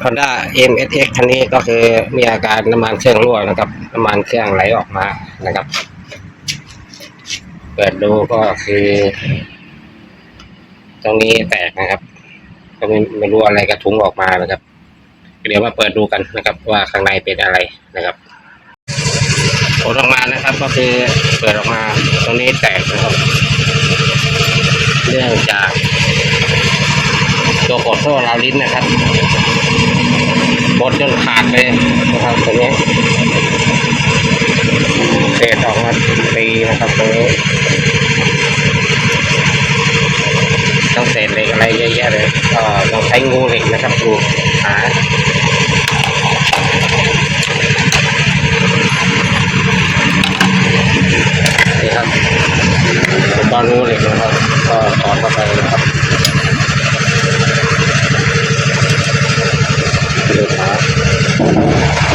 Honda MSX คันนี้ก็คือมีอาการน้ำมันเครื่องรั่วนะครับ น้ำมันเครื่องไหลออกมานะครับ เปิดดูก็คือ ตรงนี้แตกนะครับ ก็ไม่ไม่รู้อะไรกระทุ้งออกมานะครับ เดี๋ยวมาเปิดดูกันนะครับ ว่าข้างในเป็นอะไรนะครับผลออกมานะครับ ก็คือเปิดออกมา ตรงนี้แตกนะครับเนื่องจาก ตัวกดโซ่ราวลิ้นนะครับหมดจนขาดเลยนะครับตรงนี้เศษออกมาตีนะครับตรงนี้ต้องเศษเหล็กอะไรเยอะแยะเลยก็ต้องใช้งูเหล็กนะครับดูหา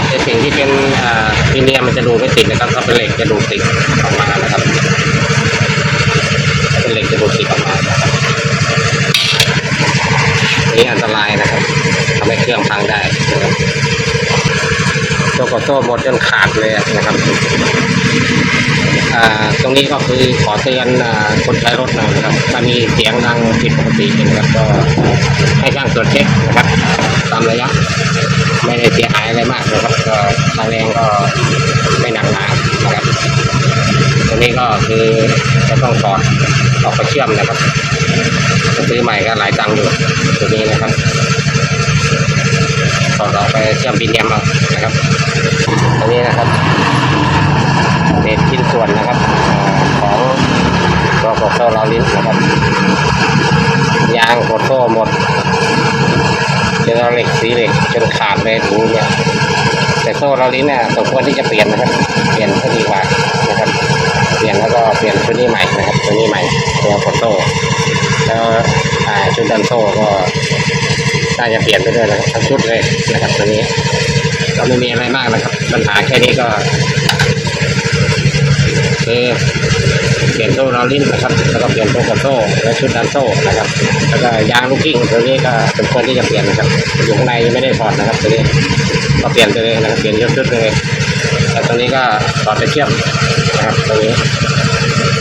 ในสิ่งที่เป็นอ่าพิเนียมมันจะดูไม่ติดนะครับถ้าเป็นเหล็กจะดูติดออกมานะครับถ้าเป็นเหล็กจะดูติดออกมาน,นี่อันตรายนะครับทำให้เครื่องพังได้นะครับตัวกโซ่หมดจนขาดเลยนะครับอ่าตรงนี้ก็คือขอเตือนอคนใช้รถหน่อยนะครับ ถ้ามีเสียงดังผิดปกตินะครับก็ให้ช่างตรวจเช็คนะครับตามระยะ ไม่ได้เสียหายอะไรมากนะครับก็ค่าแรงก็ไม่หนักหนานะครับตรงนี้ก็คือจะต้องถอดออกไปเชื่อมนะครับซื้อใหม่ก็หลายตังค์อยู่ตัวนี้นะครับถอดออกไปเชื่อมบินเนียมเอานะครับตรงนี้นะครับเศษชิ้นส่วนนะครับอ่าของตัวกดโซ่เราลิ้นนะครับ ยางกดโซ่หมด เจอเหล็กสีเหล็กจนขาดเลยดูเนี่ยแต่โซ่เราลิ้นเนี่ยสมควรที่จะเปลี่ยนนะครับ เปลี่ยนก็ดีกว่านะครับ เปลี่ยนแล้วก็เปลี่ยนชุดนี้ใหม่นะครับตัวนี้ใหม่ตัวกดโซ่แล้วชุดดันโซ่ก็น่าจะเปลี่ยนไปด้วยนะครับทั้งชุดเลยนะครับตัวนี้ก็ไม่มีอะไรมากนะครับปัญหาแค่นี้ก็คือ เปลี่ยนโซ่เราลิ้นนะครับแล้วก็เปลี่ยนโซ่กับโซ่และชุดดันโซ่นะครับแล้วก็ยางลูกกิ้งตัวนี้ก็สมควรที่จะเปลี่ยนนะครับอยู่ข้างในยังไม่ได้ถอดนะครับตัวนี้ก็เปลี่ยนไปเลยนะครับเปลี่ยนยกชุดเลยแล้วตรงนี้ก็ถอดไปเชื่อมนะครับตรงนี้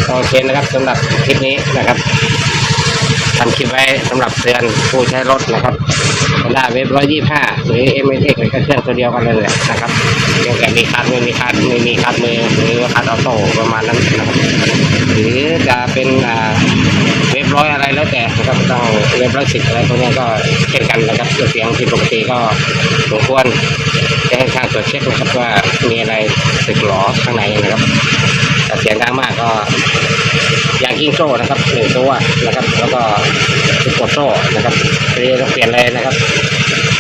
โอเคนะครับสำหรับคลิปนี้นะครับ ทำคลิปไว้สำหรับเตือนผู้ใช้รถนะครับได้เว็บร้อยยี่ห้าหรือเอ็มไอเทคก็เครื่องตัวเดียวกันเลยนะครับเพียงแต่มีคัดไม่มีคัดไม่มีคัดมือหรือว่าคัดออโต้ประมาณนั้นนะครับหรือจะเป็นอ่าเว็บร้อยอะไรแล้วแต่นะครับต้องเว็บร้อยสิบอะไรพวกนี้ก็เช่นกันนะครับเสียงผิดปกติก็สมควรจะให้ทางตรวจเช็คนะครับว่ามีอะไรสึกหรอข้างในนะครับถ้าเสียงดังมากก็ ยางกิ้งโซ่นะครับหนึ่งตัวนะครับ แล้วก็ชุดกดโซ่นะครับทีนี้ต้องเปลี่ยนเลยนะครับ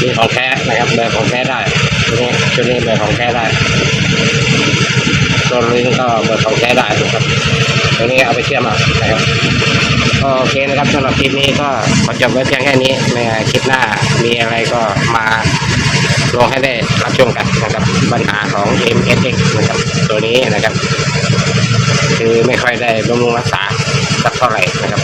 มีของแท้นะครับเบอร์ของแท้ได้ทีนี้ชุดนี้เบอร์ของแท้ได้ตัวลิงก็เบอร์ของแท้ได้นะครับตรงนี้เอาไปเชื่อมนะครับก็โอเคนะครับสำหรับคลิปนี้ก็ขอจบไว้เพียงแค่นี้ในคลิปหน้ามีอะไรก็มาลงให้ได้รับชมกันนะครับปัญหาของ m s x นะครับตัวนี้นะครับ คือไม่ค่อยได้บำรุงรักษาสักเท่าไหร่นะครับ